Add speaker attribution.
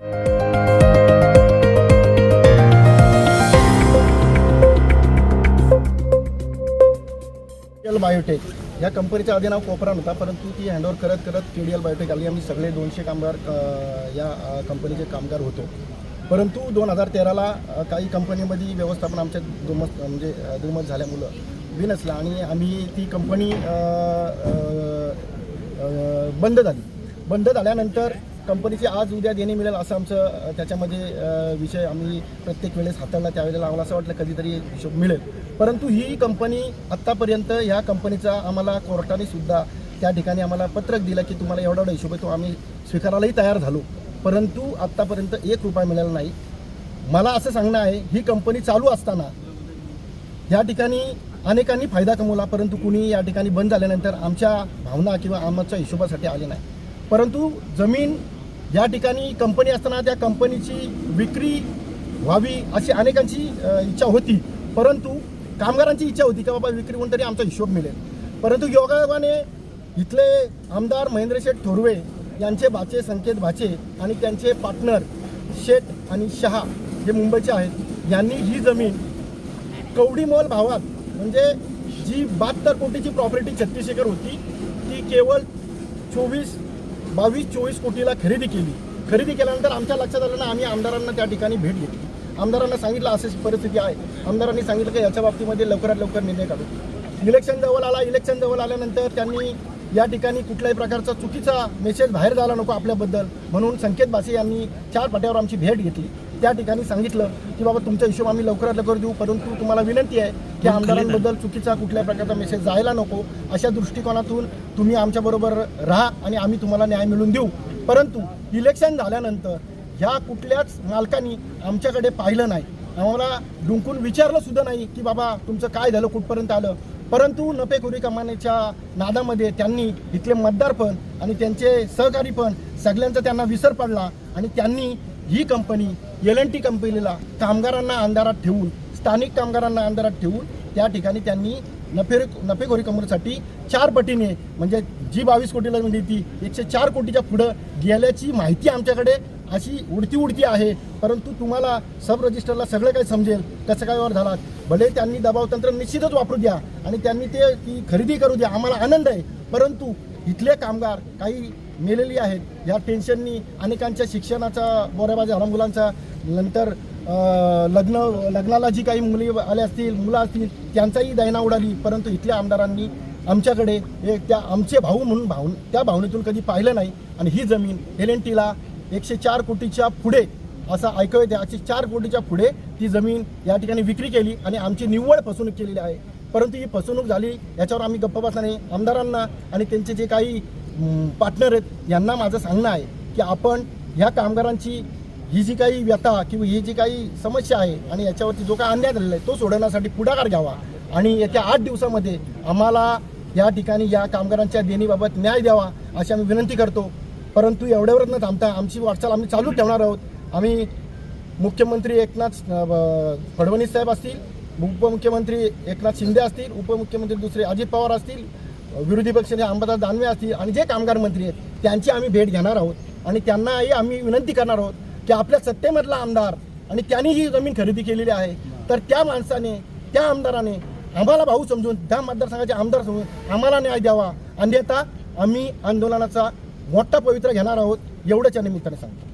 Speaker 1: L biotech या कंपनीचं आधी नाव कोपरान होता परंतु ती हँडओव्हर करत करत के डी एल बायोटेक आली. आम्ही सगळे दोनशे कामगार या कंपनीचे कामगार होतो. परंतु दोन हजार तेराला काही कंपनीमध्ये व्यवस्थापन आमच्या दुमत म्हणजे दुमत झाल्यामुळं बिनसलं आणि आम्ही ती कंपनी बंद झाली. बंद झाल्यानंतर कंपनीचे आज उद्या देणे मिळेल असं आमचं त्याच्यामध्ये विषय आम्ही प्रत्येक वेळेस हाताळला त्यावेळेला आम्हाला असं वाटलं कधीतरी हिशोब मिळेल. परंतु ही कंपनी आत्तापर्यंत ह्या कंपनीचा आम्हाला कोर्टाने सुद्धा त्या ठिकाणी आम्हाला पत्रक दिलं की तुम्हाला एवढा एवढा हिशोब आहे तो आम्ही स्वीकारायलाही तयार झालो. परंतु आत्तापर्यंत एक रुपया मिळाला नाही. मला असं सांगणं आहे ही कंपनी चालू असताना या ठिकाणी अनेकांनी फायदा कमवला परंतु कुणी या ठिकाणी बंद झाल्यानंतर आमच्या भावना किंवा आमच्या हिशोबासाठी आले नाही. परंतु जमीन या ठिकाणी कंपनी असताना त्या कंपनीची विक्री व्हावी अशी अनेकांची इच्छा होती. परंतु कामगारांची इच्छा होती की बाबा विक्री होऊन तरी आमचा हिशोब मिळेल. परंतु योगायोगाने इथले आमदार महेंद्र शेठ थोरवे यांचे भाचे संकेत भाचे आणि त्यांचे पार्टनर शेठ आणि शहा जे मुंबईचे आहेत यांनी ही जमीन कवडीमोल भावात म्हणजे जी बहात्तर कोटीची प्रॉपर्टी छत्तीस एकर होती ती केवळ चोवीस बावीस चोवीस कोटीला खरेदी केली. खरेदी केल्यानंतर आमच्या लक्षात आलं ना आम्ही आमदारांना त्या ठिकाणी भेट घेतली. आमदारांना सांगितलं अशी परिस्थिती आहे. आमदारांनी सांगितलं की याच्या बाबतीमध्ये लवकरात लवकर निर्णय काढू. इलेक्शन जवळ आला इलेक्शन जवळ आल्यानंतर त्यांनी या ठिकाणी कुठल्याही प्रकारचा चुकीचा मेसेज बाहेर झाला नको आपल्याबद्दल म्हणून संकेत बासे यांनी चार पाट्यावर आमची भेट घेतली. त्या ठिकाणी सांगितलं की बाबा तुमचा हिशोब आम्ही लवकरात लवकर देऊ परंतु तुम्हाला विनंती आहे की आमदारांबद्दल चुकीचा कुठल्या प्रकारचा मेसेज जायला नको. अशा दृष्टिकोनातून तुम्ही आमच्याबरोबर राहा आणि आम्ही तुम्हाला न्याय मिळवून देऊ. परंतु इलेक्शन झाल्यानंतर ह्या कुठल्याच मालकांनी आमच्याकडे पाहिलं नाही. आम्हाला डुंकून विचारलं सुद्धा नाही की बाबा तुमचं काय झालं कुठपर्यंत आलं? परंतु नफेखोरी कमानीच्या नादामध्ये त्यांनी इथले मतदार पण आणि त्यांचे सहकारी पण सगळ्यांचा त्यांना विसर पडला आणि त्यांनी ही कंपनी एल एन टी कंपनीला कामगारांना अंधारात ठेवून स्थानिक कामगारांना अंधारात ठेवून त्या ठिकाणी त्यांनी नफे नफेखोरी कमवण्यासाठी चार पटीने म्हणजे जी बावीस कोटीला म्हणजे ती एकशे चार कोटीच्या पुढं गेल्याची माहिती आमच्याकडे अशी उडती उडती आहे. परंतु तुम्हाला सब रजिस्टरला सगळं काही समजेल कसं काय वर झाला. भले त्यांनी दबाव तंत्र निश्चितच वापरू द्या आणि त्यांनी ते ती खरेदी करू द्या. आम्हाला आनंद आहे. परंतु इथले कामगार काही मेलेली आहेत. या टेन्शननी अनेकांच्या शिक्षणाचा बोऱ्याबाजी झाला मुलांचा नंतर लग्न लग्नाला जी काही मुली आल्या असतील मुलं असतील त्यांचाही दैना उडाली. परंतु इथल्या आमदारांनी आमच्याकडे एक त्या आमचे भाऊ म्हणून भाव त्या भावनेतून कधी पाहिलं नाही. आणि ही जमीन एल एन टीला एकशे चार कोटीच्या पुढे असं ऐकू येते एकशे चार कोटीच्या पुढे ती जमीन या ठिकाणी विक्री केली आणि आमची निव्वळ फसवणूक केलेली आहे. परंतु ही फसवणूक झाली याच्यावर आम्ही गप्प बसणार आमदारांना आणि त्यांचे जे काही पार्टनर आहेत यांना माझं सांगणं आहे की आपण ह्या कामगारांची ही जी काही व्यथा किंवा ही जी काही समस्या आहे आणि याच्यावरती जो काही अन्याय झालेला आहे तो सोडवण्यासाठी पुढाकार घ्यावा. आणि येत्या आठ दिवसामध्ये आम्हाला या ठिकाणी या कामगारांच्या देणीबाबत न्याय द्यावा अशी आम्ही विनंती करतो. परंतु एवढ्यावरच न थांबता आमची वाटचाल आम्ही चालू ठेवणार आहोत. आम्ही मुख्यमंत्री एकनाथ फडणवीस साहेब असतील उपमुख्यमंत्री एकनाथ शिंदे असतील उपमुख्यमंत्री दुसरे अजित पवार असतील विरोधी पक्षाचे अंबादास दानवे असतील आणि जे कामगार मंत्री आहेत त्यांची आम्ही भेट घेणार आहोत. आणि त्यांनाही आम्ही विनंती करणार आहोत की आपल्या सत्तेमधला आमदार आणि त्यांनी ही जमीन खरेदी केलेली आहे तर त्या माणसाने त्या आमदाराने आम्हाला भाऊ समजून त्या मतदारसंघाचे आमदार समजून आम्हाला न्याय द्यावा. अन्यथा आम्ही आंदोलनाचा मोठा पवित्र घेणार आहोत एवढंच या निमित्ताने सांगतो.